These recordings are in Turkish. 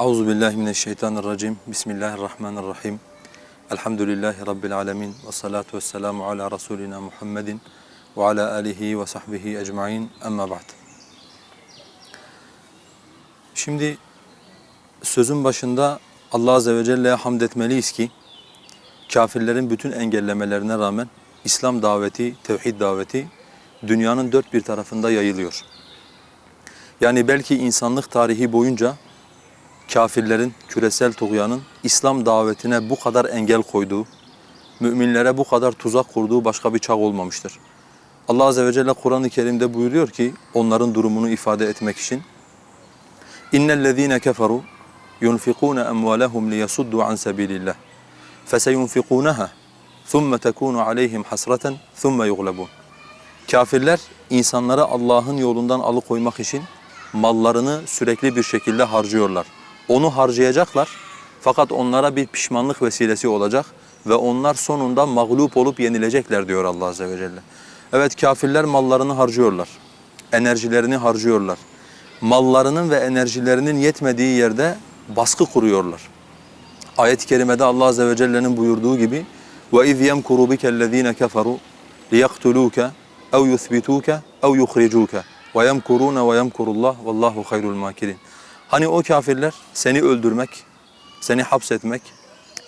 Euzu billahi mineşşeytanirracim. Bismillahirrahmanirrahim. Elhamdülillahi rabbil alamin ve salatu vesselamu ala rasulina Muhammedin ve ala alihi ve sahbihi ecmaîn. Amma ba'd. Şimdi sözün başında Allah azze ve celle'ye hamd etmeliyiz ki kafirlerin bütün engellemelerine rağmen İslam daveti, tevhid daveti dünyanın dört bir tarafında yayılıyor. Yani belki insanlık tarihi boyunca kafirlerin, küresel tuğyanın İslam davetine bu kadar engel koyduğu, müminlere bu kadar tuzak kurduğu başka bir çağ olmamıştır. Allah Azze ve Celle Kur'an-ı Kerim'de buyuruyor ki onların durumunu ifade etmek için اِنَّ الَّذ۪ينَ كَفَرُوا يُنْفِقُونَ اَمْوَالَهُمْ لِيَسُدُّوا عَنْ سَب۪يلِ اللّٰهِ فَسَيُنْفِقُونَهَا ثُمَّ تَكُونُ عَلَيْهِمْ حَسْرَةً ثُمَّ يُغْلَبُونَ Kafirler insanları Allah'ın yolundan alıkoymak için mallarını sürekli bir şekilde harcıyorlar. Onu harcayacaklar fakat onlara bir pişmanlık vesilesi olacak ve onlar sonunda mağlup olup yenilecekler diyor Allah Azze ve Celle. Evet kafirler mallarını harcıyorlar, enerjilerini harcıyorlar. Mallarının ve enerjilerinin yetmediği yerde baskı kuruyorlar. Ayet-i kerimede Allah Azze ve Celle'nin buyurduğu gibi وَاِذْ يَمْكُرُ بِكَ الَّذ۪ينَ كَفَرُوا لِيَقْتُلُوكَ اَوْ يُثْبِتُوكَ اَوْ يُخْرِجُوكَ وَيَمْكُرُونَ وَيَمْكُرُ اللّٰهُ وَاللّٰهُ خَيْرُ الْمَاكِرِينَ Hani o kafirler seni öldürmek, seni hapsetmek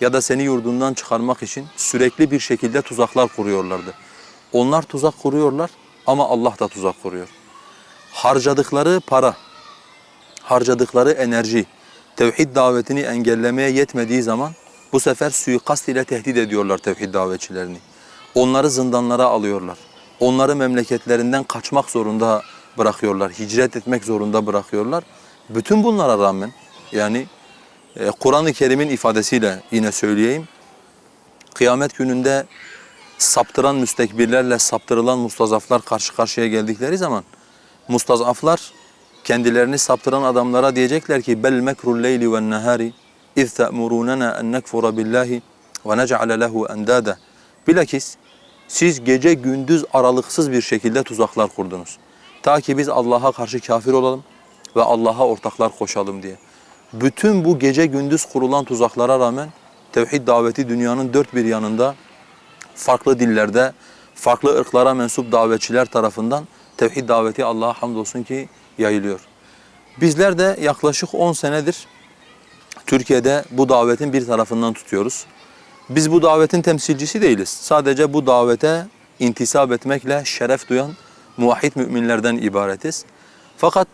ya da seni yurdundan çıkarmak için sürekli bir şekilde tuzaklar kuruyorlardı. Onlar tuzak kuruyorlar ama Allah da tuzak kuruyor. Harcadıkları para, harcadıkları enerji, tevhid davetini engellemeye yetmediği zaman bu sefer suikast ile tehdit ediyorlar tevhid davetçilerini. Onları zindanlara alıyorlar. Onları memleketlerinden kaçmak zorunda bırakıyorlar, hicret etmek zorunda bırakıyorlar. Bütün bunlara rağmen yani e, Kur'an-ı Kerim'in ifadesiyle yine söyleyeyim. Kıyamet gününde saptıran müstekbirlerle saptırılan mustazaflar karşı karşıya geldikleri zaman mustazaflar kendilerini saptıran adamlara diyecekler ki bel mekrul leyli ven nahari iz ta'murunana en nekfura billahi ve nec'ale lehu endada. Bilakis siz gece gündüz aralıksız bir şekilde tuzaklar kurdunuz. Ta ki biz Allah'a karşı kafir olalım ve Allah'a ortaklar koşalım diye. Bütün bu gece gündüz kurulan tuzaklara rağmen tevhid daveti dünyanın dört bir yanında farklı dillerde, farklı ırklara mensup davetçiler tarafından tevhid daveti Allah'a hamdolsun ki yayılıyor. Bizler de yaklaşık 10 senedir Türkiye'de bu davetin bir tarafından tutuyoruz. Biz bu davetin temsilcisi değiliz. Sadece bu davete intisap etmekle şeref duyan muvahhid müminlerden ibaretiz. Fakat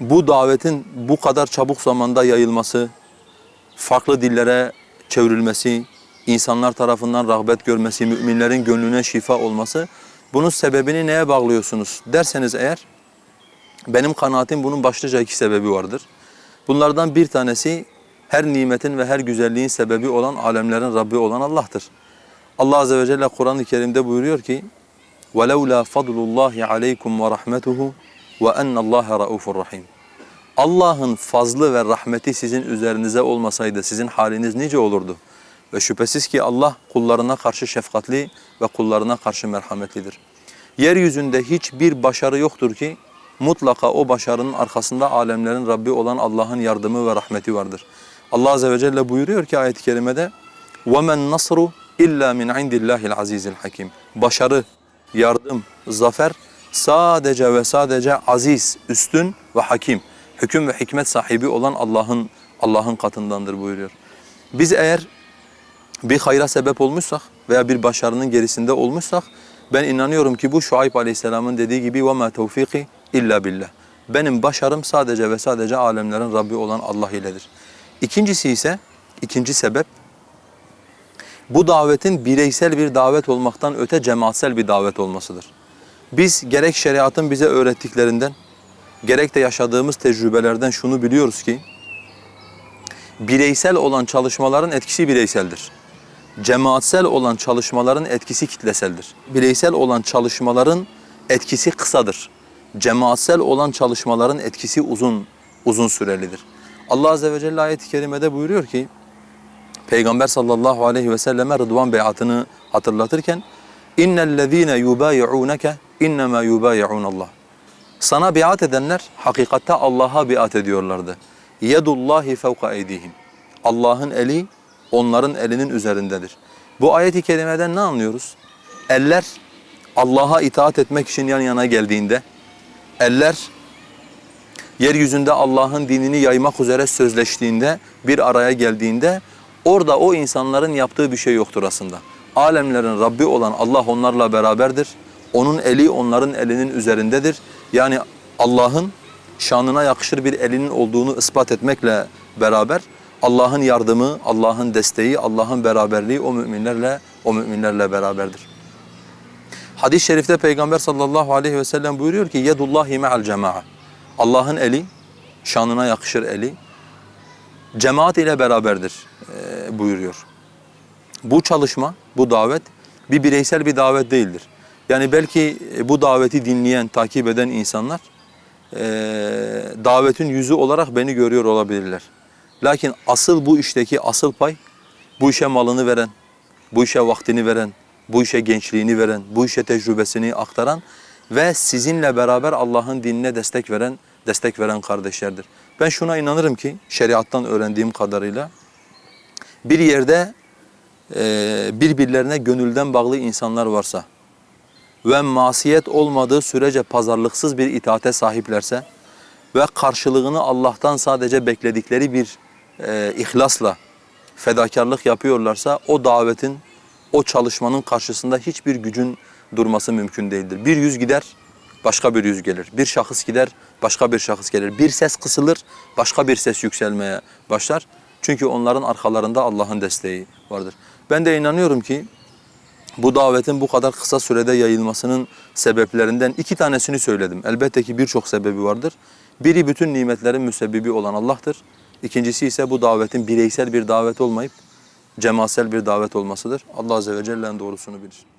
bu davetin bu kadar çabuk zamanda yayılması, farklı dillere çevrilmesi, insanlar tarafından rağbet görmesi, müminlerin gönlüne şifa olması bunun sebebini neye bağlıyorsunuz derseniz eğer benim kanaatim bunun başlıca iki sebebi vardır. Bunlardan bir tanesi her nimetin ve her güzelliğin sebebi olan alemlerin Rabbi olan Allah'tır. Allah azze ve celle Kur'an-ı Kerim'de buyuruyor ki: "Veleula fadlullah aleykum ve rahmetuhu وَاَنَّ اللّٰهَ رَؤُوفٌ رَحِيمٌ Allah'ın fazlı ve rahmeti sizin üzerinize olmasaydı sizin haliniz nice olurdu? Ve şüphesiz ki Allah kullarına karşı şefkatli ve kullarına karşı merhametlidir. Yeryüzünde hiçbir başarı yoktur ki mutlaka o başarının arkasında alemlerin Rabbi olan Allah'ın yardımı ve rahmeti vardır. Allah Azze ve Celle buyuruyor ki ayet-i kerimede وَمَنْ نَصْرُ illa min indillahil azizil hakim. Başarı, yardım, zafer sadece ve sadece aziz, üstün ve hakim, hüküm ve hikmet sahibi olan Allah'ın Allah'ın katındandır buyuruyor. Biz eğer bir hayra sebep olmuşsak veya bir başarının gerisinde olmuşsak ben inanıyorum ki bu Şuayb Aleyhisselam'ın dediği gibi وَمَا تَوْفِقِ illa billah. Benim başarım sadece ve sadece alemlerin Rabbi olan Allah iledir. İkincisi ise, ikinci sebep, bu davetin bireysel bir davet olmaktan öte cemaatsel bir davet olmasıdır. Biz gerek şeriatın bize öğrettiklerinden, gerek de yaşadığımız tecrübelerden şunu biliyoruz ki, bireysel olan çalışmaların etkisi bireyseldir. Cemaatsel olan çalışmaların etkisi kitleseldir. Bireysel olan çalışmaların etkisi kısadır. Cemaatsel olan çalışmaların etkisi uzun uzun sürelidir. Allah Azze ve Celle ayet-i kerimede buyuruyor ki, Peygamber sallallahu aleyhi ve selleme Rıdvan beyatını hatırlatırken İnnellezîne yubâyi'ûneke innemâ yubâyi'ûnallah. Sana biat edenler hakikatte Allah'a biat ediyorlardı. yedullahi fevka eydihim. Allah'ın eli onların elinin üzerindedir. Bu ayet-i kerimeden ne anlıyoruz? Eller Allah'a itaat etmek için yan yana geldiğinde, eller yeryüzünde Allah'ın dinini yaymak üzere sözleştiğinde, bir araya geldiğinde orada o insanların yaptığı bir şey yoktur aslında. Alemlerin Rabbi olan Allah onlarla beraberdir. Onun eli onların elinin üzerindedir. Yani Allah'ın şanına yakışır bir elinin olduğunu ispat etmekle beraber Allah'ın yardımı, Allah'ın desteği, Allah'ın beraberliği o müminlerle o müminlerle beraberdir. Hadis-i şerifte Peygamber sallallahu aleyhi ve sellem buyuruyor ki yedullahi me'al cema'a. Allah'ın eli, şanına yakışır eli, cemaat ile beraberdir e, buyuruyor. Bu çalışma, bu davet bir bireysel bir davet değildir. Yani belki e, bu daveti dinleyen, takip eden insanlar e, davetin yüzü olarak beni görüyor olabilirler. Lakin asıl bu işteki asıl pay, bu işe malını veren, bu işe vaktini veren, bu işe gençliğini veren, bu işe tecrübesini aktaran ve sizinle beraber Allah'ın dinine destek veren, destek veren kardeşlerdir. Ben şuna inanırım ki şeriattan öğrendiğim kadarıyla bir yerde e, birbirlerine gönülden bağlı insanlar varsa ve masiyet olmadığı sürece pazarlıksız bir itaate sahiplerse ve karşılığını Allah'tan sadece bekledikleri bir e, ihlasla fedakarlık yapıyorlarsa o davetin, o çalışmanın karşısında hiçbir gücün durması mümkün değildir. Bir yüz gider, başka bir yüz gelir. Bir şahıs gider, başka bir şahıs gelir. Bir ses kısılır, başka bir ses yükselmeye başlar. Çünkü onların arkalarında Allah'ın desteği vardır. Ben de inanıyorum ki bu davetin bu kadar kısa sürede yayılmasının sebeplerinden iki tanesini söyledim. Elbette ki birçok sebebi vardır. Biri bütün nimetlerin müsebbibi olan Allah'tır. İkincisi ise bu davetin bireysel bir davet olmayıp cemaatsel bir davet olmasıdır. Allah Azze ve Celle'nin doğrusunu bilir.